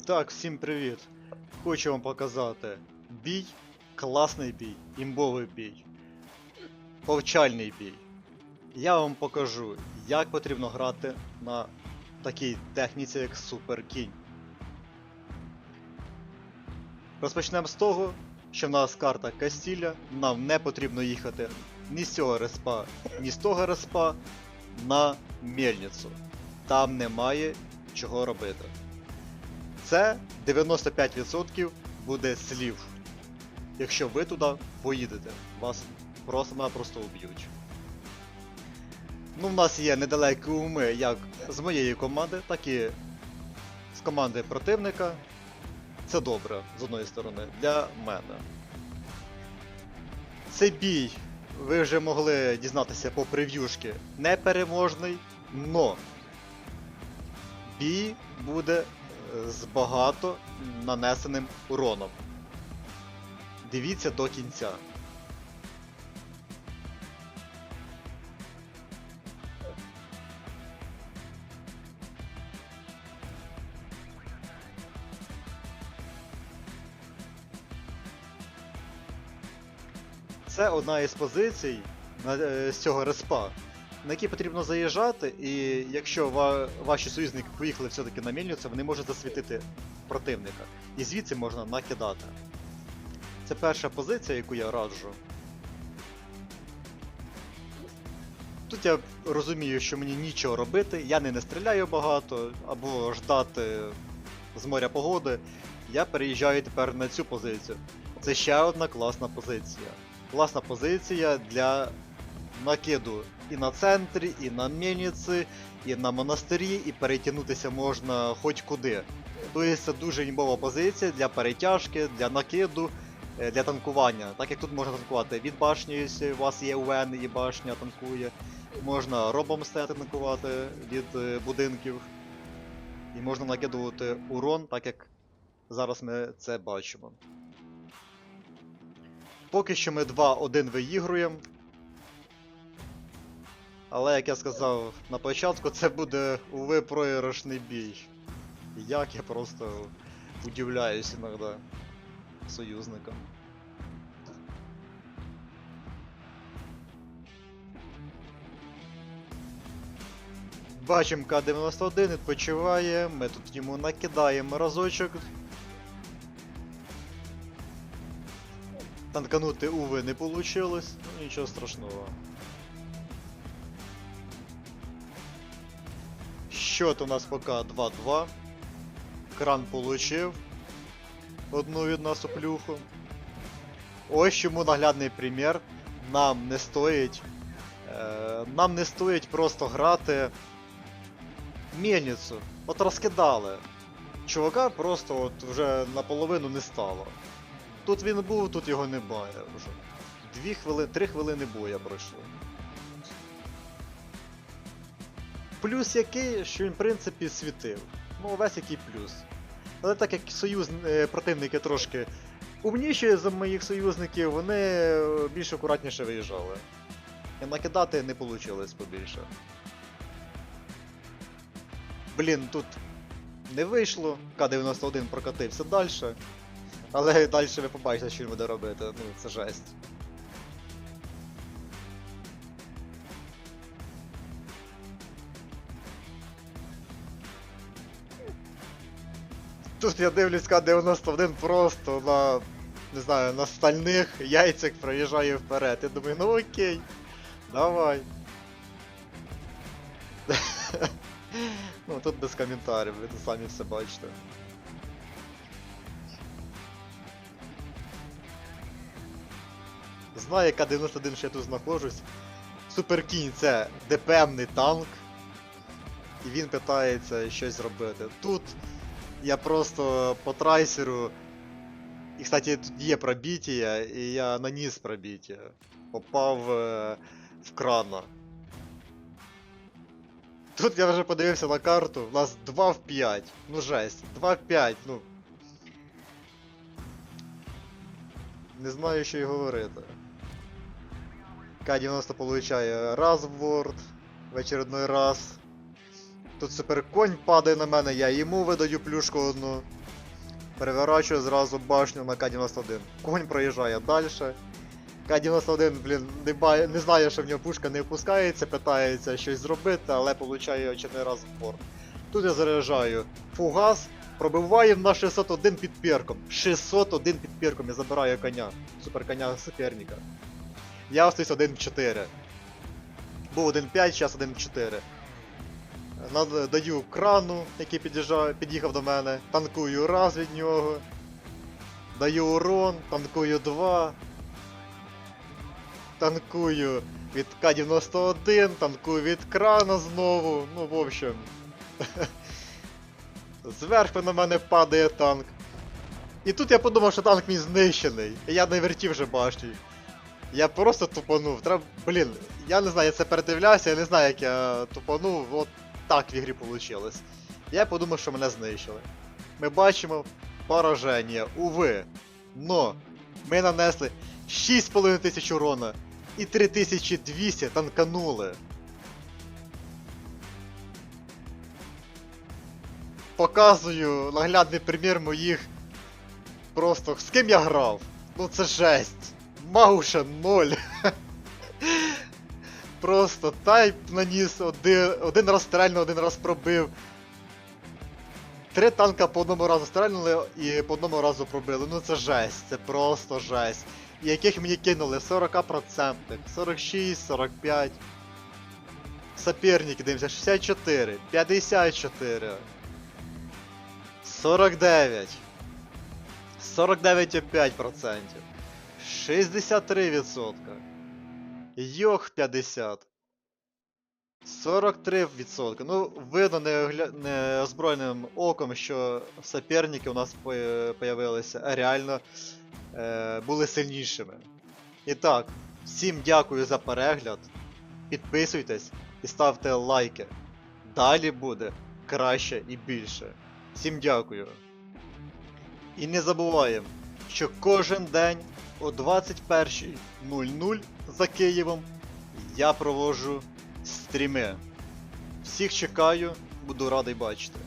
так, всім привіт. Хочу вам показати бій, класний бій, імбовий бій, повчальний бій. Я вам покажу, як потрібно грати на такій техніці, як Супер Кінь. Розпочнемо з того, що в нас карта Кастіля, нам не потрібно їхати ні з цього респа, ні з того респа на мельницю. Там немає чого робити. Це 95% буде слів. Якщо ви туди поїдете, вас просто-напросто уб'ють. Ну, в нас є недалекі уми як з моєї команди, так і з команди противника. Це добре, з одної сторони, для мене. Цей бій ви вже могли дізнатися по прев'юшки непереможний, но бій буде з багато нанесеним уроном. Дивіться до кінця. Це одна із позицій е, з цього респа, на які потрібно заїжджати, і якщо ва- ваші союзники поїхали все-таки на мельницю, вони можуть засвітити противника. І звідси можна накидати. Це перша позиція, яку я раджу. Тут я розумію, що мені нічого робити, я не, не стріляю багато, або ждати з моря погоди. Я переїжджаю тепер на цю позицію. Це ще одна класна позиція. Класна позиція для накиду і на центрі, і на мельниці, і на монастирі, і перетягнутися можна хоч куди. Тобто це дуже імбова позиція для перетяжки, для накиду, е, для танкування. Так як тут можна танкувати від башні, якщо у вас є УН і башня танкує. Можна робом стояти танкувати від е, будинків. І можна накидувати урон, так як зараз ми це бачимо. Поки що ми 2-1 виігруємо. Але, як я сказав на початку, це буде уве проіграшний бій. Як я просто удивляюсь іноді союзникам. Бачимо К-91 відпочиває, ми тут йому накидаємо разочок. Танканути уви не вийшло, ну нічого страшного. Счет у нас поки 2-2. Кран получив одну від нас оплюху. Ось чому наглядний примір. Нам не стоїть. Е, нам не стоїть просто грати мельницю. От розкидали. Чувака просто от вже наполовину не стало. Тут він був, тут його немає вже. Дві хвилини, три хвилини боя пройшло. Плюс який, що він в принципі світив. Ну, весь який плюс. Але так як союз е, противники трошки умніші за моїх союзників, вони е, більш акуратніше виїжджали. І накидати не вийшло побільше. Блін, тут не вийшло. К-91 прокатився далі. Але далі ви побачите, що він буде робити. Ну, це жесть. Тут я дивлюсь К-91 просто на. не знаю, на стальних яйцях проїжджає вперед. Я думаю, ну окей. Давай. ну тут без коментарів, ви тут самі все бачите. Знає К-91, що я тут знаходжусь. Суперкінь це ДПМний танк. І він питається щось зробити. Тут я просто по трайсеру. І, кстати, тут є пробиття, і я наніс пробиття. Попав е, в крана. Тут я вже подивився на карту, у нас 2 в 5. Ну жесть, 2 в 5, ну. Не знаю, що й говорити. К-90 получає раз в ворд, в очередной раз. Тут супер конь падає на мене, я йому видаю плюшку одну. переворачую зразу башню на К-91. Конь проїжджає далі. К-91, блін, не, ба... не знає, що в нього пушка не впускається, питається щось зробити, але получає очередний раз в. Тут я заряджаю фугас, пробиваємо на 601 під перком. 601 під перком я забираю коня. Супер коня суперника. Я остаюсь 1-4. Був 1-5, зараз 1-4. Над- Даю крану, який під'їжджає, під'їхав до мене, танкую раз від нього. Даю урон, танкую 2. Танкую від К-91, танкую від крана знову. Ну, в общем. Зверху на мене падає танк. І тут я подумав, що танк мій знищений. І я не вертів вже башню. Я просто тупанув. Треба. Блін, я не знаю, я це передивлявся, я не знаю, як я тупанув, от так в ігрі вийшло. Я подумав, що мене знищили. Ми бачимо пораження, уви. Но ми нанесли 6,5 тисяч урона і 3200 танканули. Показую наглядний примір моїх. Просто з ким я грав? Ну це жесть. Мауша 0. Просто тайп наніс один, один раз стрельнув, один раз пробив. Три танка по одному разу стрельнули і по одному разу пробили. Ну це жесть, це просто жесть. І яких мені кинули 40%, 46, 45. Соперники, дивимося, 64, 54. 49. 49,5%. 63%. Йох 50. 43%. Ну, видно неозброєним оком, що соперники у нас появилися, а реально е, були сильнішими. І так, всім дякую за перегляд. Підписуйтесь і ставте лайки. Далі буде краще і більше. Всім дякую. І не забуваємо, що кожен день о 21.00 за Києвом я проводжу стріми. Всіх чекаю, буду радий бачити.